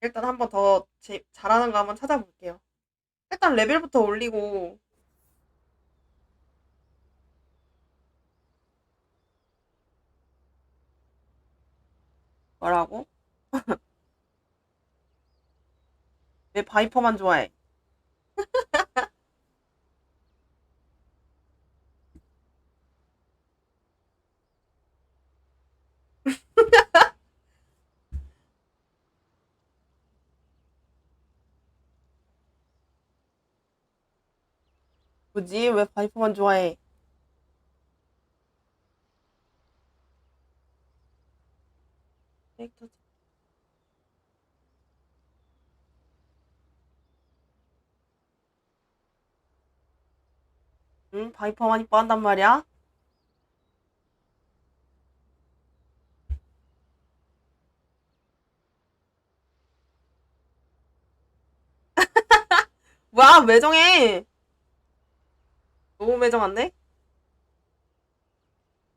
일단 한번더 잘하는 거 한번 찾아볼게요. 일단 레벨부터 올리고 뭐라고? 왜 바이퍼만 좋아해? 뭐지? 왜 바이퍼만 좋아해? 응, 바이퍼만 이뻐한단 말이야? 뭐야, 매정해! 너무 매정한데?